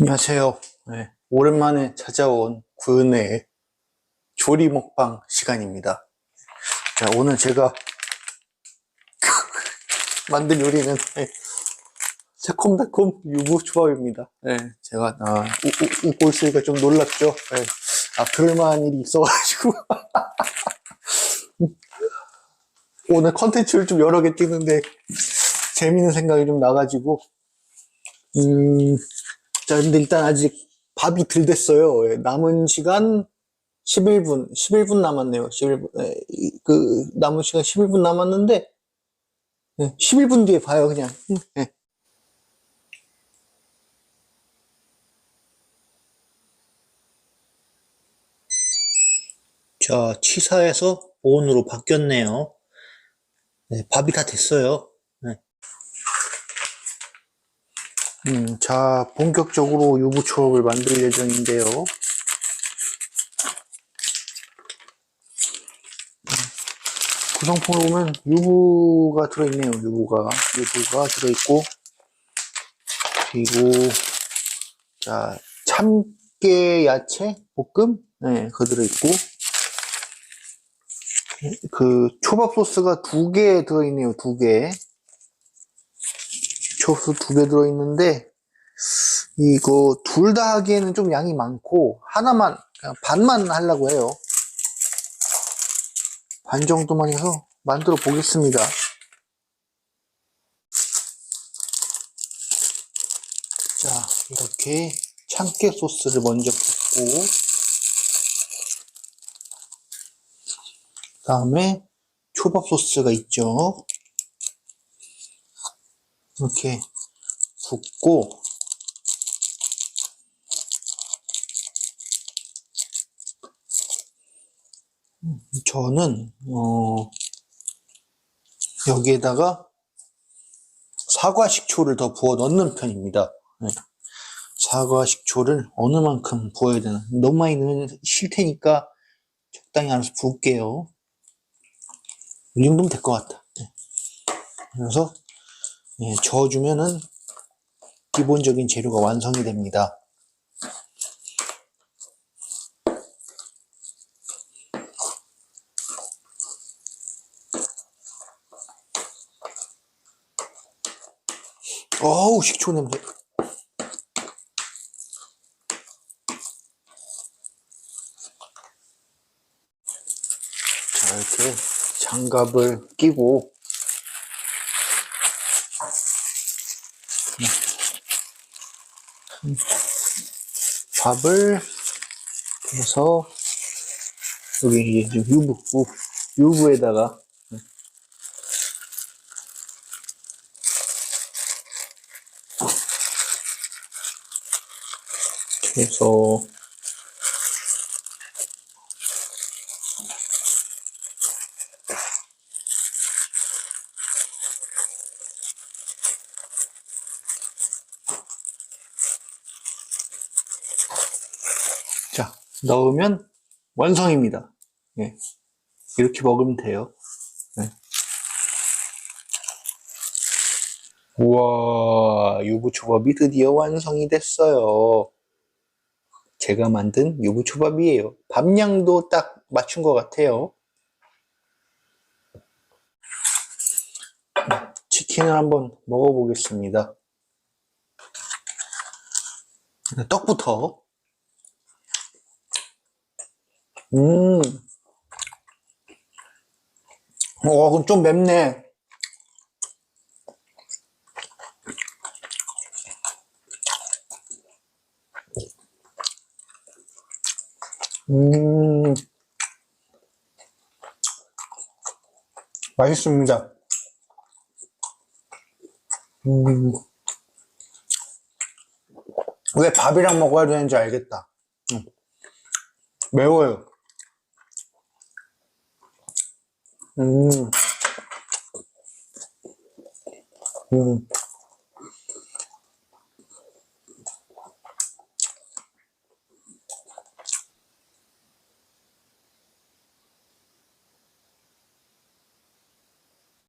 안녕하세요. 네, 오랜만에 찾아온 구은의 조리 먹방 시간입니다. 자, 오늘 제가 만든 요리는 네, 새콤달콤 유부초밥입니다. 네, 제가 아, 우- 우- 웃고 있으니까 좀 놀랍죠? 네, 아, 그럴만한 일이 있어가지고 오늘 컨텐츠를 좀 여러 개 찍는데 재밌는 생각이 좀 나가지고 음, 자, 근데 일단 아직 밥이 덜 됐어요. 예, 남은 시간 11분, 11분 남았네요. 11분, 예, 이- 그, 남은 시간 11분 남았는데, 예, 11분 뒤에 봐요, 그냥. 음, 예. 자, 취사에서 온으로 바뀌었네요. 네, 밥이 다 됐어요. 네. 음, 자, 본격적으로 유부 초밥을 만들 예정인데요. 음, 구성품을 보면 유부가 들어있네요. 유부가 유부가 들어있고 그리고 자 참깨 야채 볶음 네, 그거 들어있고 그 초밥 소스가 두 개 들어있네요. 두 개. 초수 두 개 들어있는데, 이거 둘 다 하기에는 좀 양이 많고, 하나만, 반만 하려고 해요. 반 정도만 해서 만들어 보겠습니다. 자, 이렇게 참깨 소스를 먼저 붓고, 다음에 초밥 소스가 있죠. 이렇게 붓고 음, 저는 어, 여기에다가 사과 식초를 더 부어 넣는 편입니다. 네. 사과 식초를 어느 만큼 부어야 되나? 너무 많이 넣으면 싫테니까 적당히 알아서 부을게요. 이 정도면 될 것 같아. 네. 그래서 예, 저어주면은 기본적인 재료가 완성이 됩니다. 어우 식초 냄새. 자 이렇게 장갑을 끼고 밥을 해서 여기 이제 좀 유부 우- 유부에다가. 해서 자, 넣으면 완성입니다. 예. 이렇게 먹으면 돼요. 예. 우와, 유부초밥이 드디어 완성이 됐어요. 제가 만든 유부초밥이에요. 밥량도 딱 맞춘 것 같아요. 치킨을 한번 먹어보겠습니다. 떡부터. 음. 어, 그럼 좀 맵네. 음. 맛있습니다. 음. 왜 밥이랑 먹어야 되는지 알겠다. 음. 매워요. 음. 음.